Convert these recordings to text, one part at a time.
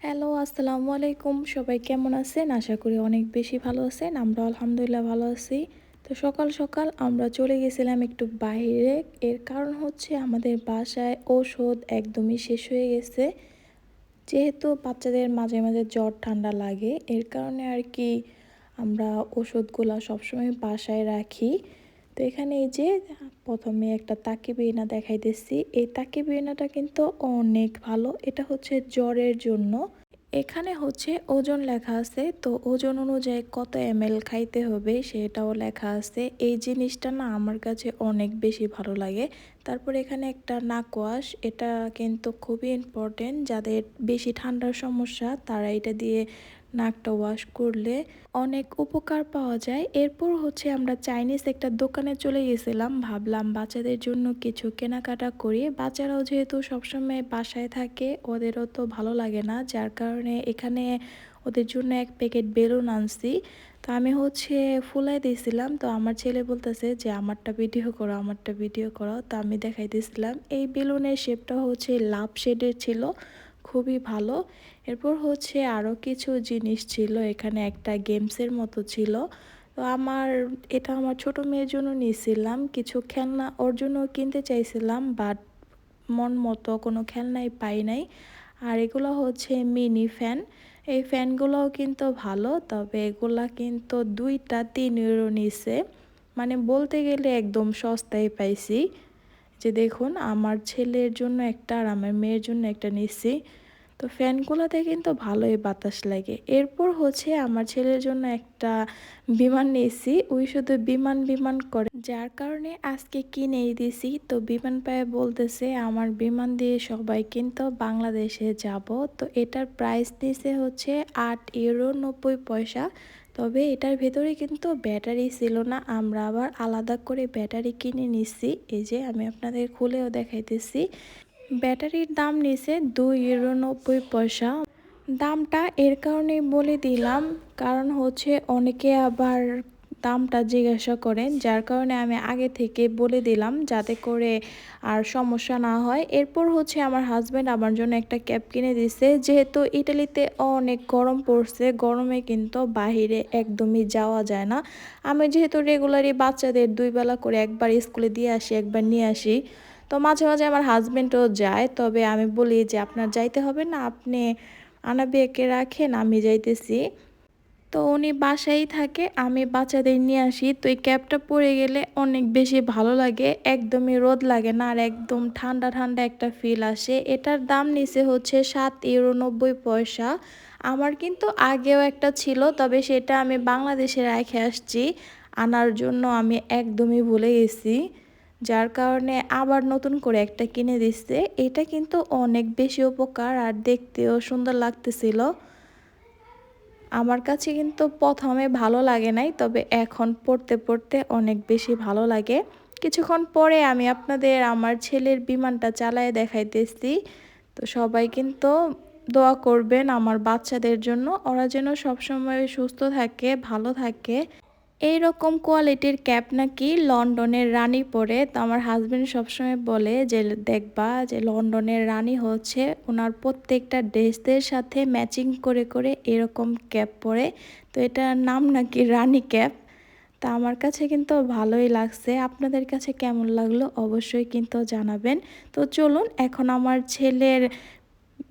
Hello, আসসালামু আলাইকুম। সবাই কেমন আছেন? আশা করি অনেক বেশি ভালো আছেন। আমরা আলহামদুলিল্লাহ ভালো আছি। তো সকাল সকাল আমরা চলে গেছিলাম একটু বাইরে। এর কারণ হচ্ছে আমাদের বাসায় ঔষধ একদমই শেষ হয়ে গেছে। যেহেতু বাচ্চাদের মাঝে মাঝে জ্বর, ঠান্ডা লাগে, এর কারণে আর কি আমরা ওষুধগুলো সবসময় বাসায় রাখি। তো এখানে এই যে, প্রথমে একটা তাকি বিনা দেখাইতেছি। এই তাকি বিনাটা কিন্তু অনেক ভালো। এটা হচ্ছে জ্বরের জন্য। এখানে হচ্ছে ওজন লেখা আছে। তো ওজন অনুযায়ী কত এম খাইতে হবে সেটাও লেখা আছে। এই জিনিসটা না আমার কাছে অনেক বেশি ভালো লাগে। তারপর এখানে একটা নাকওয়াশ। এটা কিন্তু খুবই ইম্পর্টেন্ট যাদের বেশি ঠান্ডার সমস্যা, তারা এটা দিয়ে নাকটা ওয়াশ করলে অনেক উপকার পাওয়া যায়। এরপর হচ্ছে আমরা চাইনিজ একটা দোকানে চলে গেছিলাম। ভাবলাম বাচ্চাদের জন্য কিছু কেনাকাটা করি। বাচ্চারাও যেহেতু সবসময় বাসায় থাকে, ওদেরও তো ভালো লাগে না। যার কারণে এখানে ওদের জন্য এক প্যাকেট বেলুন আনছি। তো আমি হচ্ছে ফুলাই দিয়েছিলাম। তো আমার ছেলে বলতেছে যে, আমারটা ভিডিও করো, আমারটা ভিডিও করো। তো আমি দেখাই দিয়েছিলাম। এই বেলুনের শেপটা হচ্ছে লাভ শেডের ছিল। খুবই ভালো। এরপর হচ্ছে আরও কিছু জিনিস ছিল, এখানে একটা গেমসের মতো ছিল। তো আমার, এটা আমার ছোট মেয়ের জন্য নিয়েছিলাম। কিছু খেলনা ওর জন্য কিনতে চাইছিলাম বাট মন মতো কোনো খেলনাই পাই নাই। আর এগুলো হচ্ছে মিনি ফ্যান এই ফ্যানগুলোও কিন্তু ভালো, তবে এগুলা কিন্তু দুইটা তিন ইউরো নিছে। মানে বলতে গেলে একদম সস্তায় পাইছি। যে দেখুন, আমার ছেলের জন্য একটা আর আমার মেয়ের জন্য একটা নিচ্ছি তো ফ্যানগুলোতে কিন্তু ভালোই বাতাস লাগে। এরপর হচ্ছে আমার ছেলের জন্য একটা বিমান নিয়েছি ওই শুধু বিমান বিমান করে। যার কারণে আজকে কিনেই দিছি। তো বিমান পায়ে বলতেছে, আমার বিমান দিয়ে সবাই কিন্তু বাংলাদেশে যাব। তো এটার প্রাইস দিয়েছে হচ্ছে আট ইউরো নব্বই পয়সা। তবে এটার ভেতরে কিন্তু ব্যাটারি ছিল না। আমরা আবার আলাদা করে ব্যাটারি কিনে নিচ্ছি। এই যে আমি আপনাদের খুলেও দেখাইতেছি। ব্যাটারির দাম নিছে দুই ইউরো নব্বই পয়সা। দামটা এর কারণে বলে দিলাম। কারণ হচ্ছে অনেকে আবার দামটা জিজ্ঞাসা করেন, যার কারণে আমি আগে থেকে বলে দিলাম যাতে করে আর সমস্যা না হয়। এরপর হচ্ছে আমার হাজব্যান্ড আমার জন্য একটা ক্যাব কিনে দিছে। যেহেতু ইটালিতে অনেক গরম পড়ছে, গরমে কিন্তু বাহিরে একদমই যাওয়া যায় না। আমি যেহেতু রেগুলারই বাচ্চাদের দুই বেলা করে একবার স্কুলে দিয়ে আসি, একবার নিয়ে আসি। তো মাঝে মাঝে আমার হাজব্যান্ডও যায়, তবে আমি বলি যে, আপনার যাইতে হবে না, আপনি আনাবিয়াকে রাখেন, আমি যাইতেছি। তো উনি বাসায় থাকে, আমি বাচ্চাদের নিয়ে আসি। তো এই ক্যাবটা পরে গেলে অনেক বেশি ভালো লাগে, একদমই রোদ লাগে না আর একদম ঠান্ডা ঠান্ডা একটা ফিল আসে। এটার দাম নিচে হচ্ছে সাত ইউরো নব্বই পয়সা। আমার কিন্তু আগেও একটা ছিল, তবে সেটা আমি বাংলাদেশে রেখে আসছি। আনার জন্য আমি একদমই ভুলে গেছি, যার কারণে আবার নতুন করে একটা কিনে দিচ্ছে। এটা কিন্তু অনেক বেশি উপকার আর দেখতেও সুন্দর লাগতেছিল। আমার কাছে কিন্তু প্রথমে ভালো লাগে নাই, তবে এখন পড়তে পড়তে অনেক বেশি ভালো লাগে। কিছুক্ষণ পরে আমি আপনাদের আমার ছেলের বিমানটা চালায় দেখাইতেছি। তো সবাই কিন্তু দোয়া করবেন আমার বাচ্চাদের জন্য, ওরা যেন সবসময় সুস্থ থাকে, ভালো থাকে। এই রকম কোয়ালিটির ক্যাপ নাকি লন্ডনের রানী পরে? তো আমার হাজব্যান্ড সবসময় বলে যে, দেখবা যে লন্ডনের রানী হচ্ছে ওনার প্রত্যেকটা ড্রেসদের সাথে ম্যাচিং করে করে এরকম ক্যাপ পরে। তো এটার নাম নাকি রানী ক্যাপ? তা আমার কাছে কিন্তু ভালোই লাগছে। আপনাদের কাছে কেমন লাগল অবশ্যই কিন্তু জানাবেন। তো চলুন, এখন আমার ছেলের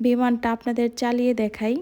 বিমানটা আপনাদের চালিয়ে দেখাই।